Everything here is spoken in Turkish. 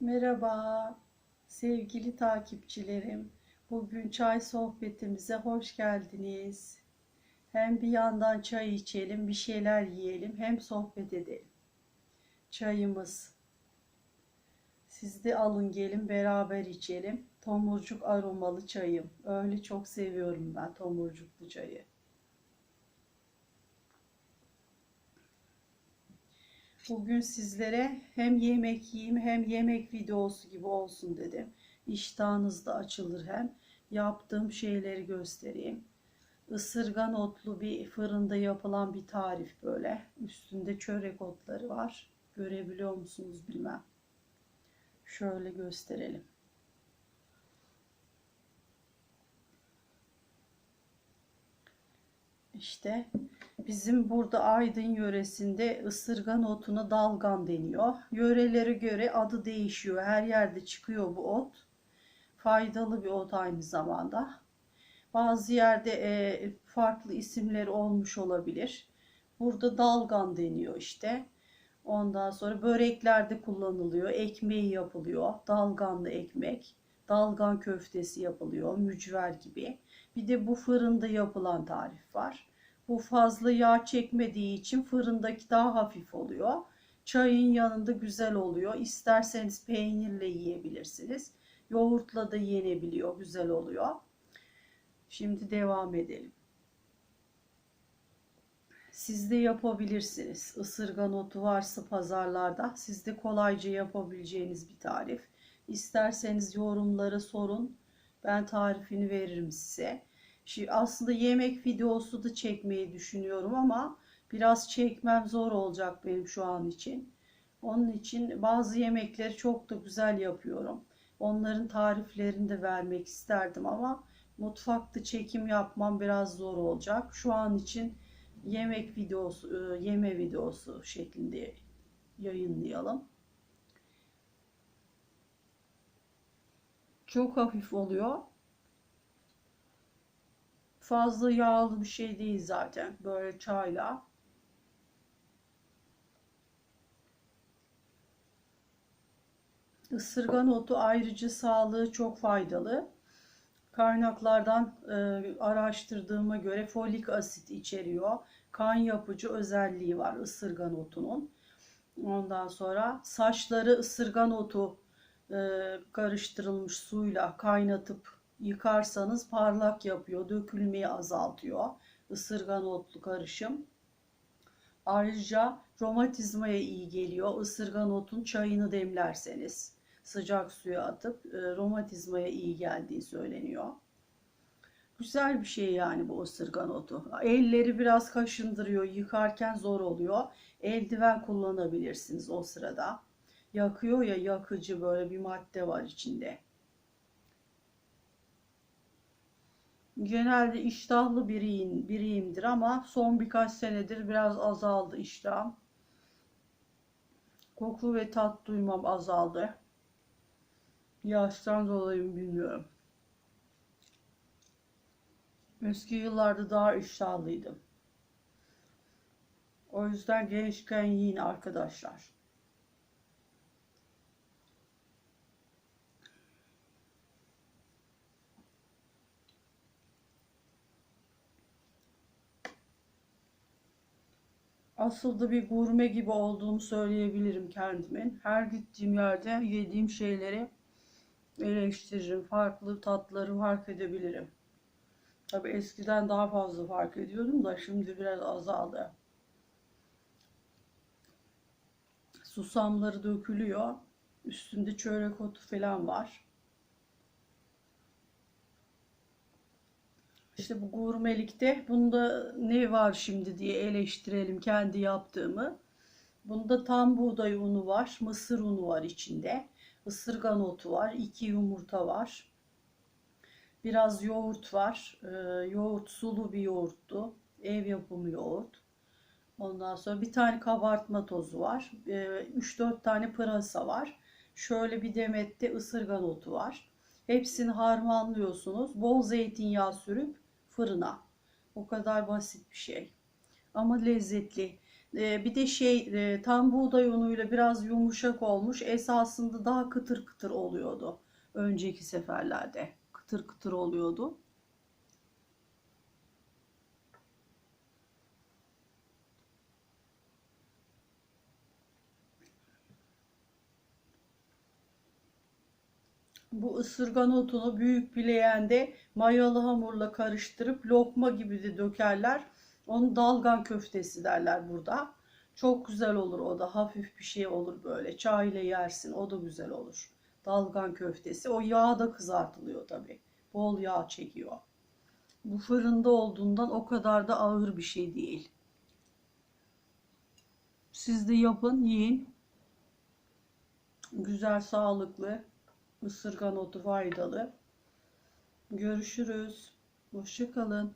Merhaba sevgili takipçilerim. Bugün çay sohbetimize hoş geldiniz. Hem bir yandan çay içelim, bir şeyler yiyelim, hem sohbet edelim. Çayımız. Siz de alın gelin beraber içelim. Tomurcuk aromalı çayım. Öyle çok seviyorum ben tomurcuklu çayı. Bugün sizlere hem yemek yiyeyim hem yemek videosu gibi olsun dedim. İştahınız da açılır hem. Yaptığım şeyleri göstereyim. Isırgan otlu bir fırında yapılan bir tarif böyle. Üstünde çörek otları var. Görebiliyor musunuz bilmem. Şöyle gösterelim. İşte bizim burada Aydın yöresinde ısırgan otuna dalgan deniyor. Yörelere göre adı değişiyor. Her yerde çıkıyor bu ot. Faydalı bir ot aynı zamanda. Bazı yerde e, farklı isimleri olmuş olabilir. Burada dalgan deniyor işte. Ondan sonra böreklerde kullanılıyor. Ekmeği yapılıyor. Dalganlı ekmek. Dalgan köftesi yapılıyor. Mücver gibi. Bir de bu fırında yapılan tarif var. Bu fazla yağ çekmediği için fırındaki daha hafif oluyor. Çayın yanında güzel oluyor. İsterseniz peynirle yiyebilirsiniz. Yoğurtla da yenebiliyor. Güzel oluyor. Şimdi devam edelim. Siz de yapabilirsiniz. Isırgan otu varsa pazarlarda siz de kolayca yapabileceğiniz bir tarif. İsterseniz yorumları sorun. Ben tarifini veririm size. Aslında yemek videosu da çekmeyi düşünüyorum ama biraz çekmem zor olacak benim şu an için. Onun için bazı yemekleri çok da güzel yapıyorum. Onların tariflerini de vermek isterdim ama mutfakta çekim yapmam biraz zor olacak. Şu an için yemek videosu, e, yeme videosu şeklinde yayınlayalım. Çok hafif oluyor. Fazla yağlı bir şey değil zaten. Böyle çayla. Isırgan otu ayrıca sağlığı çok faydalı. Kaynaklardan e, araştırdığıma göre folik asit içeriyor. Kan yapıcı özelliği var ısırgan otunun. Ondan sonra saçları ısırgan otu e, karıştırılmış suyla kaynatıp yıkarsanız parlak yapıyor, dökülmeyi azaltıyor. Isırgan otlu karışım. Ayrıca romatizmaya iyi geliyor. Isırgan otun çayını demlerseniz sıcak suya atıp e, romatizmaya iyi geldiği söyleniyor. Güzel bir şey yani bu ısırgan otu. Elleri biraz kaşındırıyor, yıkarken zor oluyor. Eldiven kullanabilirsiniz o sırada. Yakıyor ya yakıcı böyle bir madde var içinde. Genelde iştahlı biriyim, biriyimdir ama son birkaç senedir biraz azaldı iştahım. Koku ve tat duymam azaldı. Yaştan dolayı bilmiyorum. Eski yıllarda daha iştahlıydım. O yüzden gençken yiyin arkadaşlar. Asıl da bir gurme gibi olduğumu söyleyebilirim kendimin. Her gittiğim yerde yediğim şeyleri eleştiririm. Farklı tatları fark edebilirim. Tabi eskiden daha fazla fark ediyordum da şimdi biraz azaldı. Susamları dökülüyor. Üstünde çörek otu falan var. İşte bu gurmelikte bunda ne var şimdi diye eleştirelim kendi yaptığımı. Bunda tam buğday unu var, mısır unu var içinde. Isırgan otu var, iki yumurta var. Biraz yoğurt var. Ee, yoğurt sulu bir yoğurttu. Ev yapımı yoğurt. Ondan sonra bir tane kabartma tozu var. Ee, 3-4 tane pırasa var. Şöyle bir demette ısırgan otu var. Hepsini harmanlıyorsunuz. Bol zeytinyağı sürüp fırına. O kadar basit bir şey. Ama lezzetli. E, bir de şey e, tam buğday unuyla biraz yumuşak olmuş. Esasında daha kıtır kıtır oluyordu. Önceki seferlerde kıtır kıtır oluyordu. Bu ısırgan otunu büyük bir leğende mayalı hamurla karıştırıp lokma gibi de dökerler. Onu dalgan köftesi derler burada. Çok güzel olur o da. Hafif bir şey olur böyle. Çay ile yersin. O da güzel olur. Dalgan köftesi. O yağda kızartılıyor tabii. Bol yağ çekiyor. Bu fırında olduğundan o kadar da ağır bir şey değil. Siz de yapın, yiyin. Güzel, sağlıklı. Isırgan otu faydalı. Görüşürüz. Hoşça kalın.